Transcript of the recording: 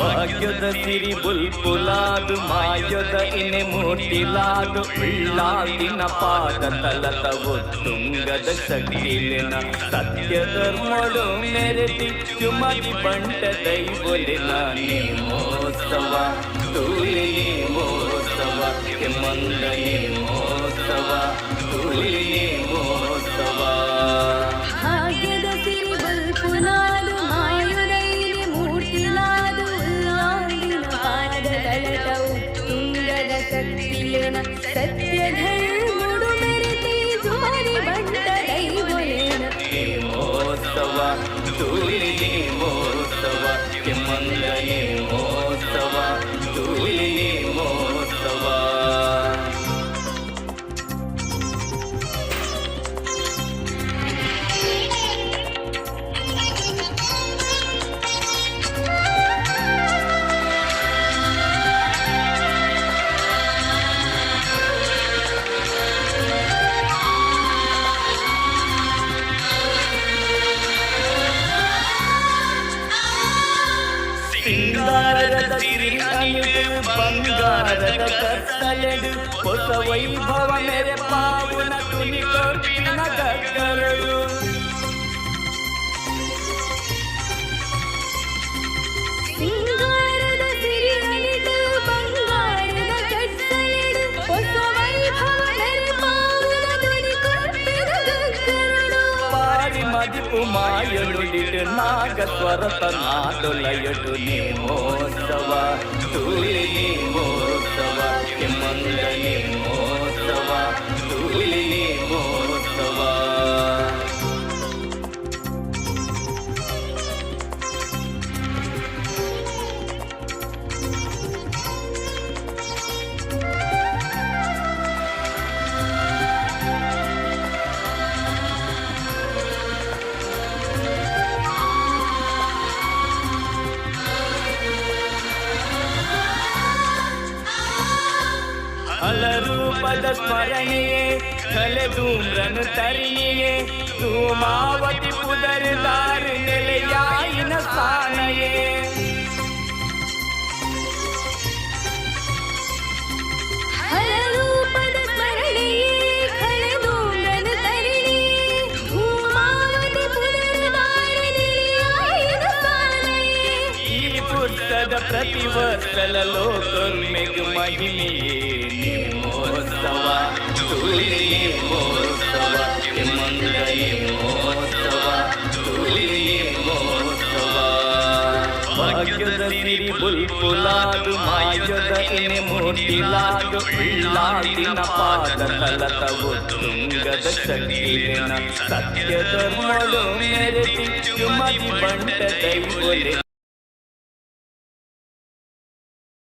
ಭಾಗ್ಯದ ಸಿರಿ ಬುಲ್ಪುಲಾದು ಮಾಯದ ಇನೆ ಮೂರ್ತಿಲಾದು ಉಳ್ಳಾದಿನ ಪಾದ ತಲತವು ತುಂಗದ ಶಕ್ತಿಲಿನ ಸತ್ಯ ಧರ್ಮಳು ಮೆರೆದಿಚ್ಚು ಮದಿ ಬಂಟ ದೈವಲಿನ ನೇಮೋತ್ಸವ ತೂಲಿ ನೇಮೋತ್ಸವ ಕೆಮ್ಮಂದ ನೇಮೋತ್ಸವ ತೂಲಿ కట్టిన సత్యధర్ముడు మెరితే జోరి బండ దైవలేన ಸಿಂಗಾರದ ಸಿರಿಯನಿಡು ಬಂಗಾರದ ಕತ್ತಲೆಡು ಹೊಸ ವೈಭವ ಮೇರೆ ಪಾವನ ತುನಿ ಕಟ್ಟಿನ ಗಕ್ಕರಳು మదిపు మాయలుడిడు నాగస్వరత నాదులయుడు నేమోత్సవ తూలి నీ కిమంద ಹಲರೂಪದ ಸ್ಮರಣೆಯೇ ಕಲೆ ಧೂಮ್ರನು ತರಿಣಿಯೇ ಧೂಮಾವತಿ ಪುದರಿದಾರಿ ನೆಲೆಯಾಯಿನ ಸಾನಯೇ ಪುಸ್ತದ ಪ್ರತಿ ವರ್ಷಲ ಲೋಕರ್ಮೆಗ್ ಮಹಿಮೆಯೇ ನೇಮೋತ್ಸವ ತುಳಿ ನೇಮೋತ್ಸವ ಮಂದ ನೇಮೋತ್ಸವ ತುಳಿ ನೇಮೋತ್ಸವ ಭಾಗ್ಯದ ಸಿರಿ ಬುಲ್ಪುಲಾದು ಮಾಯದ ಇನೆ ಮೂರ್ತಿಲಾದು ಉಳ್ಳಾದಿನ ಪಾದ ತಲತವು ತುಂಗದ ಶಕ್ತಿಲಿನ ಸತ್ಯ ಧರ್ಮಳು ಮೆರೆದಿಚ್ಚು ಮದಿ ಬಂಟ ದೈವಲೆ